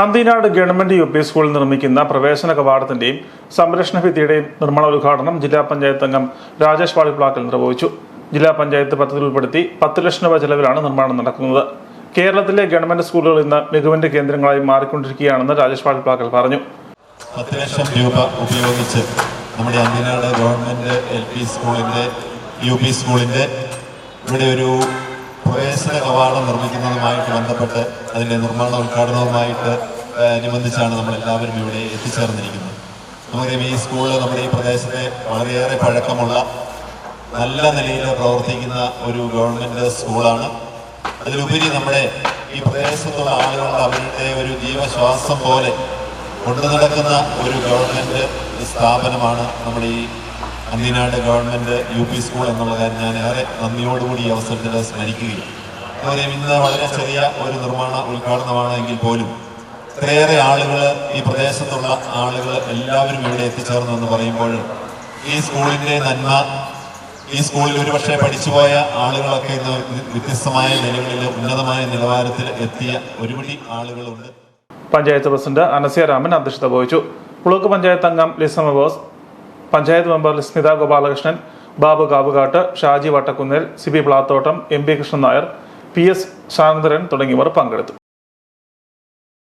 Anthinad government U P സ്കൂളിൽ നിർമ്മിക്കുന്ന പ്രവേശന കവാടത്തിന്റെയും സംരക്ഷണ ഭിത്തിയുടെയും നിർമ്മാണ ഉദ്ഘാടനം ജില്ലാ പഞ്ചായത്ത് അംഗം രാജേഷ് വാളിപ്ലാക്കൽ നിർവഹിച്ചു. ജില്ലാ പഞ്ചായത്ത് പദ്ധതി ഉൾപ്പെടുത്തി പത്ത് ലക്ഷം രൂപ ചെലവിലാണ് നിർമ്മാണം നടക്കുന്നത്. കേരളത്തിലെ ഗവൺമെന്റ് സ്കൂളുകൾ ഇന്ന് മികവിന്റെ കേന്ദ്രങ്ങളായി മാറിക്കൊണ്ടിരിക്കുകയാണെന്ന് രാജേഷ് വാളിപ്ലാക്കൽ പറഞ്ഞു. പത്ത് ലക്ഷം രൂപ ഉപയോഗിച്ച് നമ്മുടെ അന്തിനാട് ഗവൺമെന്റ് എൽ പി സ്കൂളിന്റെ യു പി സ്കൂളിന്റെ ഇവിടെ ഒരു പ്രവേശന കവാടം നിർമ്മിക്കുന്നതുമായിട്ട് ബന്ധപ്പെട്ട് അതിന്റെ നിർമ്മാണ ഉദ്ഘാടനവുമായിട്ട് അനുബന്ധിച്ചാണ് അനുബന്ധിച്ചാണ് നമ്മളെല്ലാവരും ഇവിടെ എത്തിച്ചേർന്നിരിക്കുന്നത്. നമുക്കറിയാം ഈ സ്കൂൾ നമ്മുടെ ഈ പ്രദേശത്തെ വളരെയേറെ പഴക്കമുള്ള നല്ല നിലയിൽ പ്രവർത്തിക്കുന്ന ഒരു ഗവൺമെന്റ് സ്കൂളാണ്. അതിലുപരി നമ്മുടെ ഈ പ്രദേശത്തുള്ള ആളുകളുടെ അവരുടെ ഒരു ജീവശ്വാസം പോലെ കൊണ്ടു നടക്കുന്ന ഒരു ഗവൺമെന്റ് സ്ഥാപനമാണ് നമ്മുടെ ഈ Anthinad government U P school എന്നുള്ള കാര്യം ഞാൻ ഏറെ നന്ദിയോടുകൂടി ഈ അവസരത്തിൽ സ്മരിക്കുകയും. അതുപോലെ ഇന്ന് വളരെ ചെറിയ ഒരു നിർമ്മാണ ഉദ്ഘാടനമാണെങ്കിൽ പോലും ഇത്രയേറെ ആളുകൾ ഈ പ്രദേശത്തുള്ള ആളുകൾ എല്ലാവരും ഇവിടെ എത്തിച്ചേർന്നു എന്ന് പറയുമ്പോൾ ഈ സ്കൂളിന്റെ നന്മ ഈ സ്കൂളിൽ ഒരുപക്ഷെ പഠിച്ചുപോയ ആളുകളൊക്കെ ഇന്ന് വ്യത്യസ്തമായ നിലകളിൽ ഉന്നതമായ നിലവാരത്തിൽ എത്തിയ ഒരുപടി ആളുകളുണ്ട്. പഞ്ചായത്ത് പ്രസിഡന്റ് അനസ്യ രാമൻ അധ്യക്ഷത വഹിച്ചു. ബ്ലോക്ക് പഞ്ചായത്ത് അംഗം Lisamma Bose panchayat member Smitha Gopalakrishnan Babu Kavukattu Shaji Vattakunnel C P Plathottam M P Krishnan Nair P S Shantharan തുടങ്ങിയവർ പങ്കെടുത്തു.